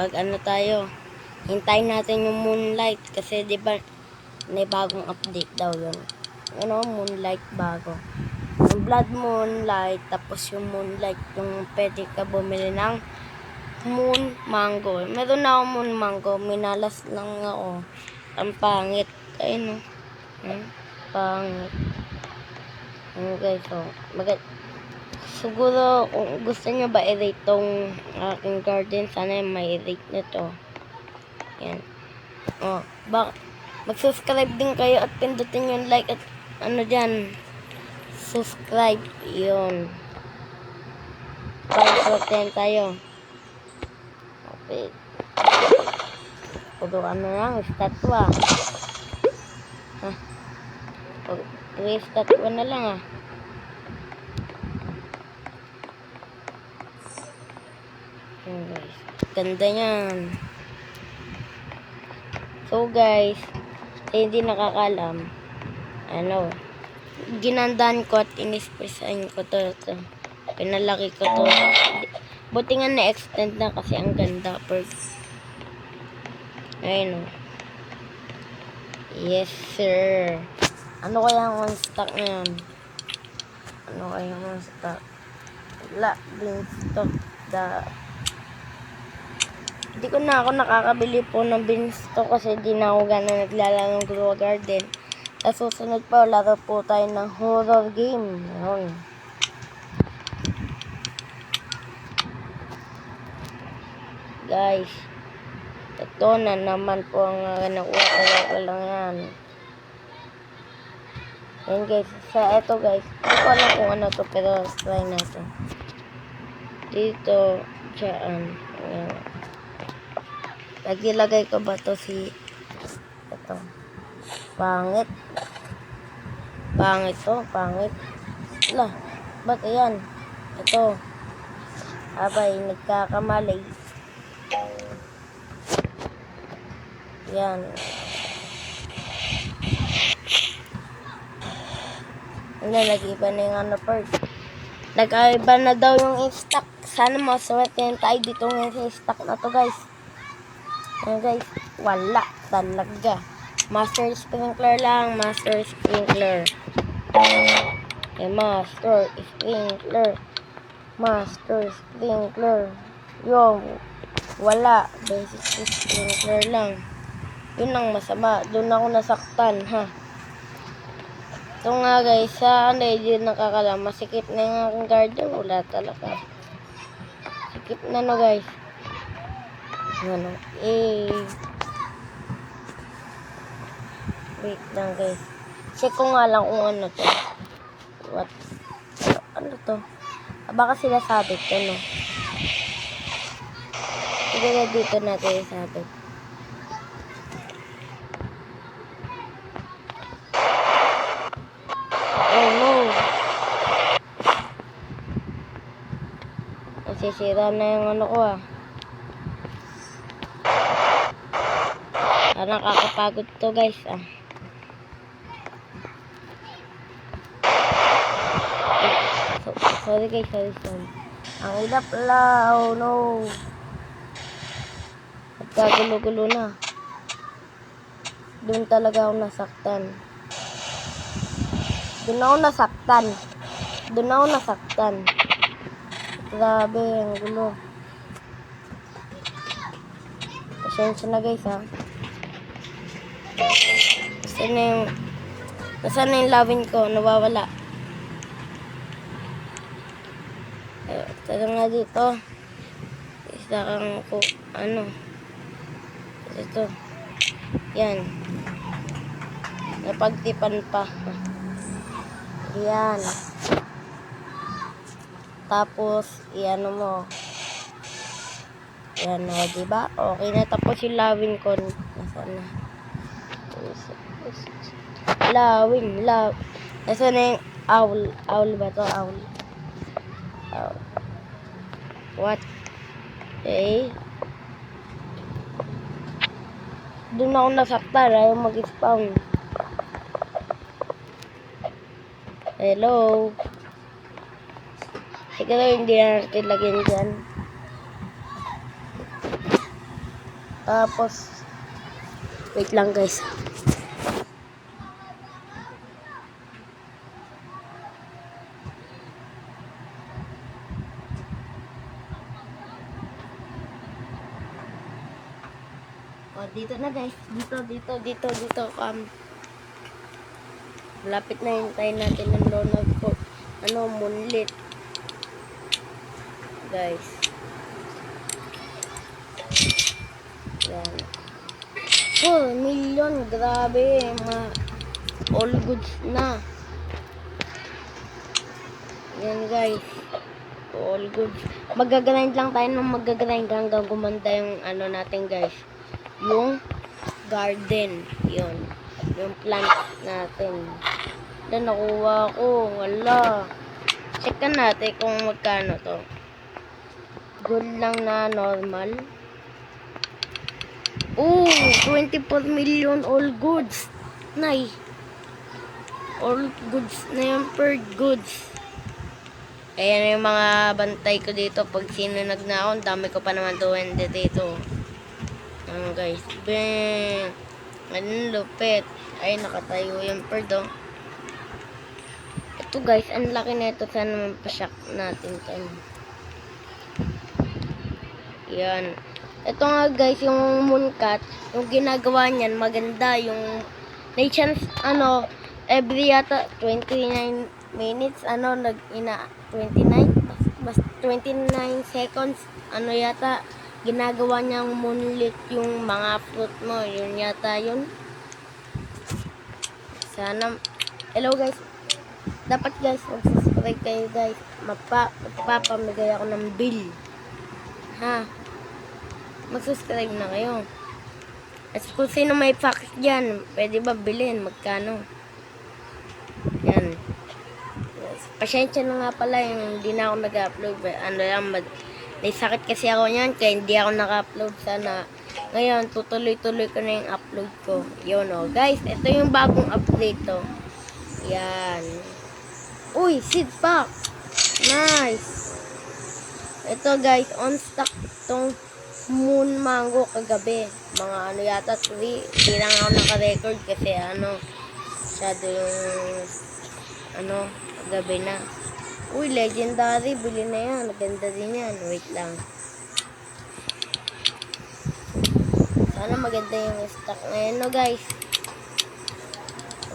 mag ano tayo. Hintayin natin yung Moonlight kasi di ba may bagong update daw yun. Ano, Moonlight bago. Yung Blood Moonlight, tapos yung Moonlight, yung pwede ka bumili ng Moon Mango. Meron na ako Moon Mango, minalas lang ako. Ang pangit. Ayun o. Hmm? Pangit. Ano guys, oh. Siguro, kung gusto nyo ba i-rate tong aking garden, sana may rate nito. Yan. Oh, bak mag-subscribe din kayo at pindutin yung like at ano dyan. Subscribe. Yun. Para sortehan tayo. Okay. Puro ano lang, statwa. Ha? Puro puro statwa na lang ah. Yun, guys. Ganda niyan. So guys, sa hindi nakakalam, ano, ginandaan ko at inispresahin ko to, to. Pinalaki ko to. Buti nga na-extend na kasi ang ganda. Per Ayun o. Yes, sir. Ano kaya ang stock ngayon? Ano kaya ang stock? Wala, din stock da hindi ko na ako nakakabili po ng binsto kasi di na ako gano'n naglalaro ng Grow Garden. Sa susunod pa, laro po tayo ng horror game. Yun. Guys, ito na naman po ang uh, nakuha ko lang yan. Ayun guys, sa ito guys, hindi ko alam kung ano to pero try natin. Dito, dyan. Ayan. Lagi-lagay ko ba to si ito. Pangit. Pangit to, pangit. Lah, ba't ayan? Ito. Abay, nagkakamali. Yan. Ano, nag-iba na yung ano first. Nag-iba na daw yung stock. Sana maswerte tayo dito ngayon sa stock na to guys. Ayan guys, wala talaga. Master sprinkler lang, master sprinkler. Eh, master sprinkler. Master sprinkler. Yo, wala. Basic sprinkler lang. Yun ang masama. Doon ako nasaktan, ha. Ito nga guys, sa ano, hindi nakakalam. Masikip na yung aking garden. Wala talaga. Sikip na no guys. Ano, eh. Wait lang guys. Check ko nga lang kung ano to. What? Ano, to? Ah, baka sila sabit to, no? Sige na dito natin isabit. Oh no! Nasisira na yung ano ko ah. Ah, nakakapagod to guys ah. So, sorry guys, sorry, sorry. Ang ilap la, oh no. Nagkagulo-gulo na. Doon talaga ako nasaktan. Doon ako nasaktan. Doon ako nasaktan. Grabe, ang gulo. Pasensya na guys ha. Kasi na yung... Nasaan na yung lawin ko? Nawawala. Eh, Tara nga dito. Isa kang ko, ano. Ito. Yan. Napagtipan pa. Yan. Tapos, iano mo. Yan o, diba? Okay na. Tapos yung lawin ko. Nasaan na? Lawin, law. Nasaan na yung owl? Owl ba to? Owl. Owl. What? Okay. Doon ako nasaktan. Ayaw mag-spawn. Hello? Siguro hindi na natin lagyan dyan. Tapos, wait lang guys. Oh, dito na guys. Dito, dito, dito, dito. Um, malapit na hintayin natin ng Donald ko. Ano, moonlit. Guys. Yan. 4 million. Grabe. Ma all goods na. Yan guys. All goods. Magagrind lang tayo ng magagrind hanggang gumanda yung ano natin guys. Yung garden. Yun. Yung plant natin. Then nakuha ko. Wala. Check natin kung magkano to. Good lang na normal. Oh, 24 million all goods. Nay. All goods na yan per goods. Ayan yung mga bantay ko dito. Pag sino nagnakaw, dami ko pa naman 20 dito. Ayan guys. Bang! Anong lupit. Ay, nakatayo yung bird oh. Ito guys, ang laki na ito. Sana mapasyak natin ito. Yan. Ito nga guys, yung mooncat, yung ginagawa niyan, maganda. Yung nations, ano, every yata 29 minutes, ano, nag, ina, 29? Bas, 29 seconds, ano yata, ginagawa niyang moonlit yung mga fruit mo. Yun yata yun. Sana, hello guys. Dapat guys, mag-subscribe kayo guys. Mapa, magpapamigay ako ng bill. Ha? Mag-subscribe na kayo. At kung sino may pack dyan, pwede ba bilhin? Magkano? Yan. Pasensya na nga pala yung hindi na ako nag-upload. Ano lang, mag- may sakit kasi ako niyan, kaya hindi ako naka-upload. Sana ngayon, tutuloy-tuloy ko na yung upload ko. Yun o. Guys, ito yung bagong update to. Yan. Uy, seed pack. Nice. Ito guys, on stock tong moon mango kagabi. Mga ano yata, 3. Hindi lang ako naka-record kasi ano, masyado yung ano, kagabi na. Uy, legendary. Bili na yan. Maganda din yan. Wait lang. Sana maganda yung stock ngayon, no guys.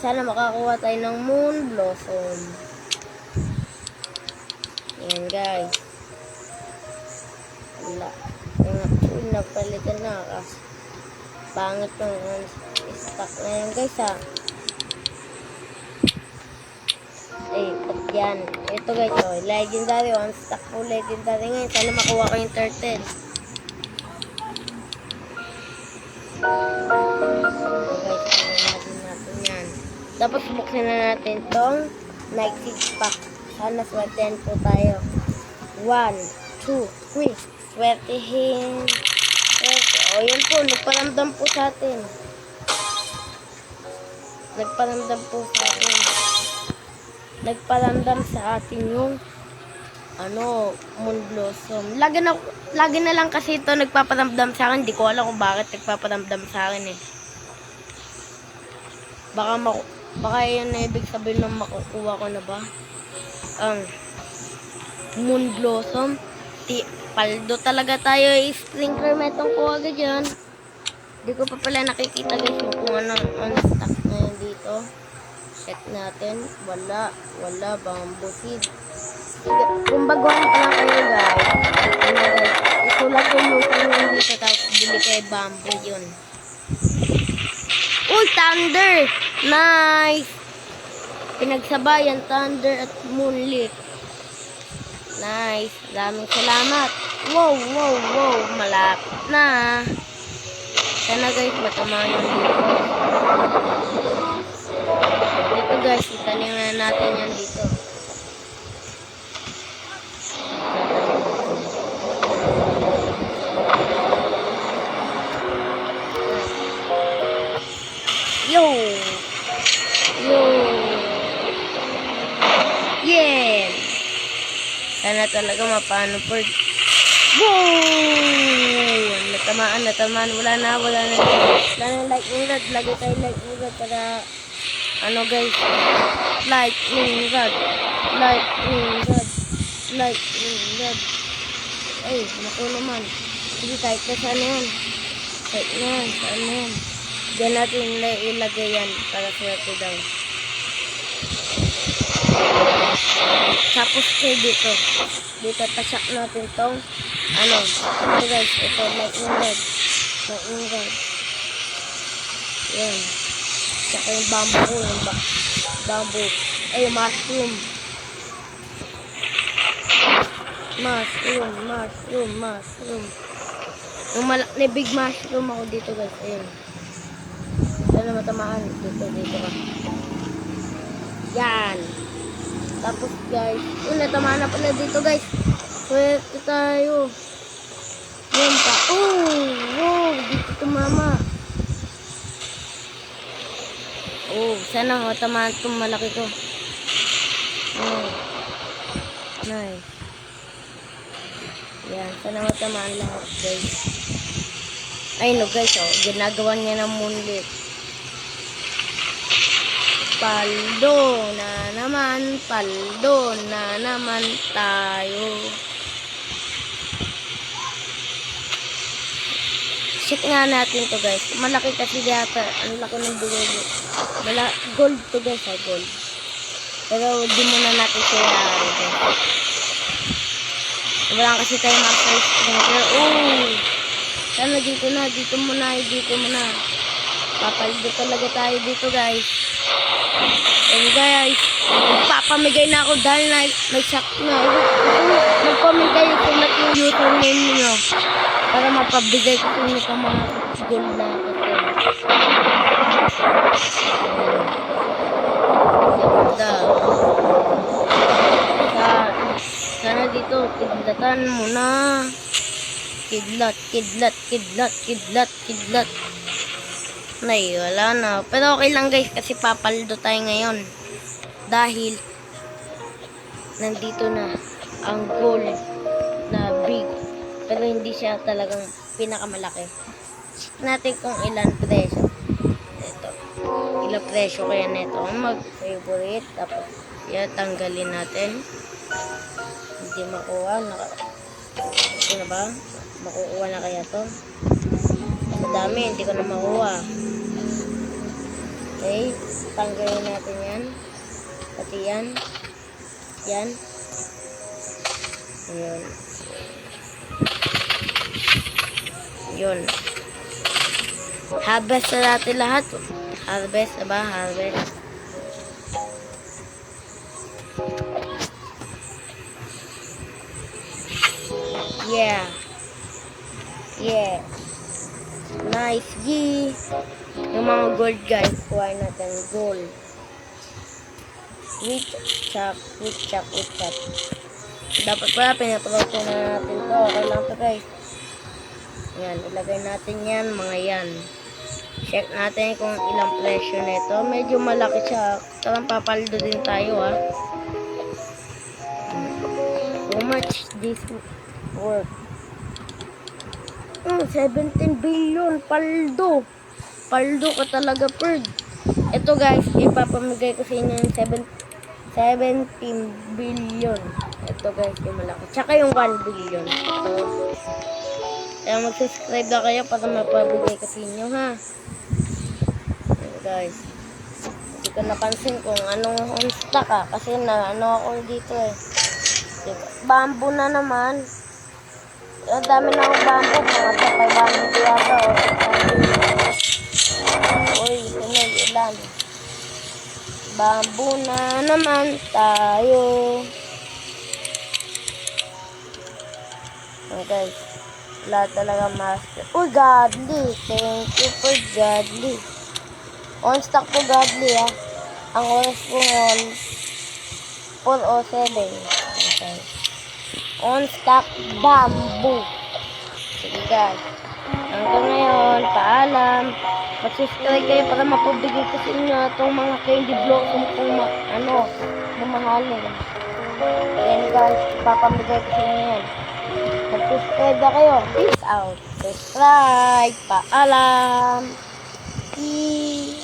Sana makakuha tayo ng moon blossom. Yan guys. Wala. Uy, napalitan na kasi. Pangit yung um, stock na yan guys ha. Pag yan. Ito guys, oh, legendary. One stock po legendary ngayon. Sana makuha ko yung turtle. So. Tapos buksan na natin tong night six pack. Sana swertehan po tayo. One, two, three. Swertehin. Swerte. O, yun po. Nagparamdam po sa atin. Nagparamdam po sa atin. Nagparamdam sa atin yung ano, moon blossom. Lagi na, lagi na lang kasi ito nagpaparamdam sa akin. Hindi ko alam kung bakit nagpaparamdam sa akin eh. Baka maku baka yun na ibig sabihin ng makukuha ko na ba? Ang moon blossom. Ti paldo talaga tayo eh. Sprinkler metong ko agad yan. Hindi ko pa pala nakikita guys kung anong on stock na yun dito. Check natin. Wala. Wala. Bamboo seed. Sige, Kung baguhan pa lang kayo guys. Ano guys. Isulat ko yung username dito tapos bili kayo bamboo yun. Uy, thunder! Nice! Pinagsabayan, thunder at moonlit. Nice. Maraming salamat. Wow, wow, wow. Malapit na. Sana guys, matamaan yung dito. Guys, itanim na natin yan dito. Yo! Yo! Yeah! Sana talaga mapano. Wow! Ang natamaan, natamaan. Wala na, wala na. Wala na lightning rod. Lagay tayo lightning rod para, ano guys, lightning rod. Lightning rod. Lightning rod. Ay, naku naman. Sige, kahit na saan yan. Kahit na yan, saan yan. Diyan natin ila- ilagay yan para swerte daw. Tapos kayo dito. Dito tasak natin tong ano. Ito guys, ito lightning rod. Lightning rod. Yan. Tsaka yung bamboo, yung ba bamboo. Ay, mushroom. Mushroom, mushroom, mushroom. Yung malak na big mushroom ako dito guys. Ayun. Sana matamaan. Dito, dito ka. Yan. Tapos guys, oh, natamaan na pala dito guys. Swerte tayo. Yan pa. Oh, wow, dito tumama. Oh, sana matamaan itong malaki to. Oh. Nice. Yan, sana matamaan lahat guys. Ay no guys, oh, ginagawa niya ng moonlit. Paldo na naman, paldo na naman tayo. Check nga natin to guys. Malaki kasi yata. Ang laki ng mo. Wala, gold to guys ha, gold. Pero di muna natin siya guys. Wala kasi tayo master sprinkler. Oh! Sana dito na, dito muna, dito muna. Papaldo talaga tayo dito guys. And guys, magpapamigay na ako dahil na, may sak na. Magpamigay ko na yung username nyo. Para mapabigay ko sa mga gold na ito. Ganda. Sa, sana dito, kidlatan mo na. Kidlat, kidlat, kidlat, kidlat, kidlat. Nay, wala na. Pero okay lang guys kasi papaldo tayo ngayon. Dahil nandito na ang goal na big. Pero hindi siya talagang pinakamalaki. Check natin kung ilan presyo. Ilang presyo kaya nito. Mag-favorite. Tapos yan, tanggalin natin. Hindi makuha. Naka, ito na ba? Makukuha na kaya to? Madami, hindi ko na makuha. Okay, tanggalin natin yan. Pati yan. Yan. Ayun. Yun. Harvest na natin lahat. Harvest ba? Harvest. Yeah. Yeah. Nice. G. Yung mga gold guys, kuha natin gold. Wheat chop, wheat chop, wheat chop. Dapat pala pinaproto na natin to. Okay lang to guys. Yan, ilagay natin yan, mga yan. Check natin kung ilang presyo nito. Medyo malaki siya. Tarang papaldo din tayo ah. How much this worth? Mm, 17 billion. Paldo. Paldo ka talaga, Perd. Ito guys, ipapamigay ko sa inyo yung 7, 17 billion. Ito guys, yung malaki. Tsaka yung 1 billion. Ito. Kaya mag-subscribe na kayo para mapabigay ko sa inyo, ha? Guys. Hindi ko napansin kung anong on stock, ha? Kasi na, ano ako dito, eh. Diba? Bamboo na naman. Ang dami na akong bamboo. Mga sa 500 yata, o. Uy, sunod, ilan? Bamboo na naman tayo. Oh, guys. Wala talaga master. Uy, godly. Thank you for godly. On stock po godly, ah. Ang oras po ngayon, 4.07. Okay. On stock bamboo. Sige, guys. Hanggang ngayon, paalam. Mag-subscribe kayo para mapabigay ko sa inyo itong mga candy blossom kung ma ano, mamahalin. Ayan guys, ipapamigay ko sa inyo yan. Mag-subscribe na kayo. Peace out. Subscribe. Paalam. Peace.